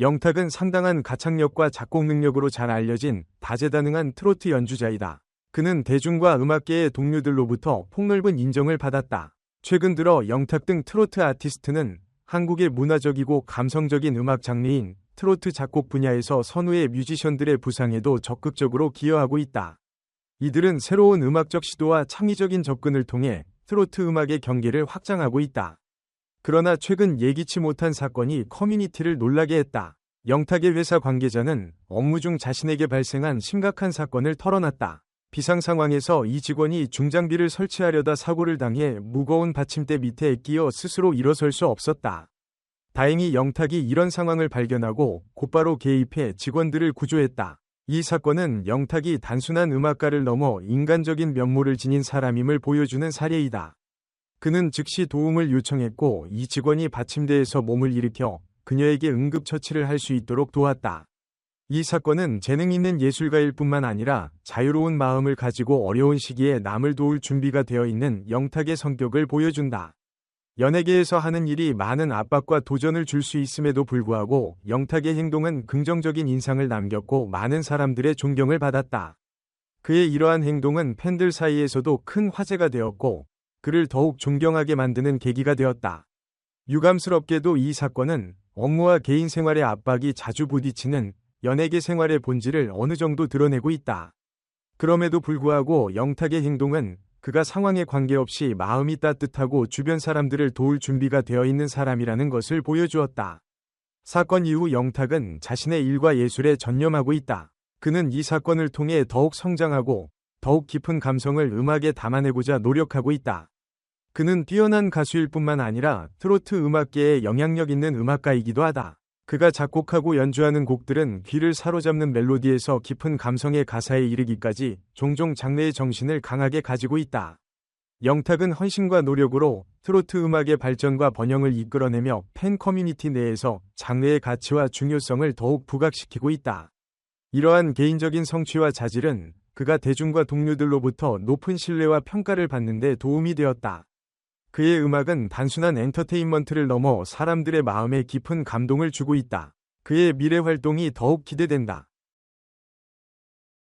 영탁은 상당한 가창력과 작곡 능력으로 잘 알려진 다재다능한 트로트 연주자이다. 그는 대중과 음악계의 동료들로부터 폭넓은 인정을 받았다. 최근 들어 영탁 등 트로트 아티스트는 한국의 문화적이고 감성적인 음악 장르인 트로트 작곡 분야에서 선후의 뮤지션들의 부상에도 적극적으로 기여하고 있다. 이들은 새로운 음악적 시도와 창의적인 접근을 통해 트로트 음악의 경계를 확장하고 있다. 그러나 최근 예기치 못한 사건이 커뮤니티를 놀라게 했다. 영탁의 회사 관계자는 업무 중 자신에게 발생한 심각한 사건을 털어놨다. 비상 상황에서 이 직원이 중장비를 설치하려다 사고를 당해 무거운 받침대 밑에 끼어 스스로 일어설 수 없었다. 다행히 영탁이 이런 상황을 발견하고 곧바로 개입해 직원들을 구조했다. 이 사건은 영탁이 단순한 음악가를 넘어 인간적인 면모를 지닌 사람임을 보여주는 사례이다. 그는 즉시 도움을 요청했고 이 직원이 받침대에서 몸을 일으켜 그녀에게 응급처치를 할 수 있도록 도왔다. 이 사건은 재능 있는 예술가일 뿐만 아니라 자유로운 마음을 가지고 어려운 시기에 남을 도울 준비가 되어 있는 영탁의 성격을 보여준다. 연예계에서 하는 일이 많은 압박과 도전을 줄 수 있음에도 불구하고 영탁의 행동은 긍정적인 인상을 남겼고 많은 사람들의 존경을 받았다. 그의 이러한 행동은 팬들 사이에서도 큰 화제가 되었고 그를 더욱 존경하게 만드는 계기가 되었다. 유감스럽게도 이 사건은 업무와 개인 생활의 압박이 자주 부딪히는 연예계 생활의 본질을 어느 정도 드러내고 있다. 그럼에도 불구하고 영탁의 행동은 그가 상황에 관계없이 마음이 따뜻하고 주변 사람들을 도울 준비가 되어 있는 사람이라는 것을 보여주었다. 사건 이후 영탁은 자신의 일과 예술에 전념하고 있다. 그는 이 사건을 통해 더욱 성장하고 더욱 깊은 감성을 음악에 담아내고자 노력하고 있다. 그는 뛰어난 가수일 뿐만 아니라 트로트 음악계에 영향력 있는 음악가이기도 하다. 그가 작곡하고 연주하는 곡들은 귀를 사로잡는 멜로디에서 깊은 감성의 가사에 이르기까지 종종 장르의 정신을 강하게 가지고 있다. 영탁은 헌신과 노력으로 트로트 음악의 발전과 번영을 이끌어내며 팬 커뮤니티 내에서 장르의 가치와 중요성을 더욱 부각시키고 있다. 이러한 개인적인 성취와 자질은 그가 대중과 동료들로부터 높은 신뢰와 평가를 받는 데 도움이 되었다. 그의 음악은 단순한 엔터테인먼트를 넘어 사람들의 마음에 깊은 감동을 주고 있다. 그의 미래 활동이 더욱 기대된다.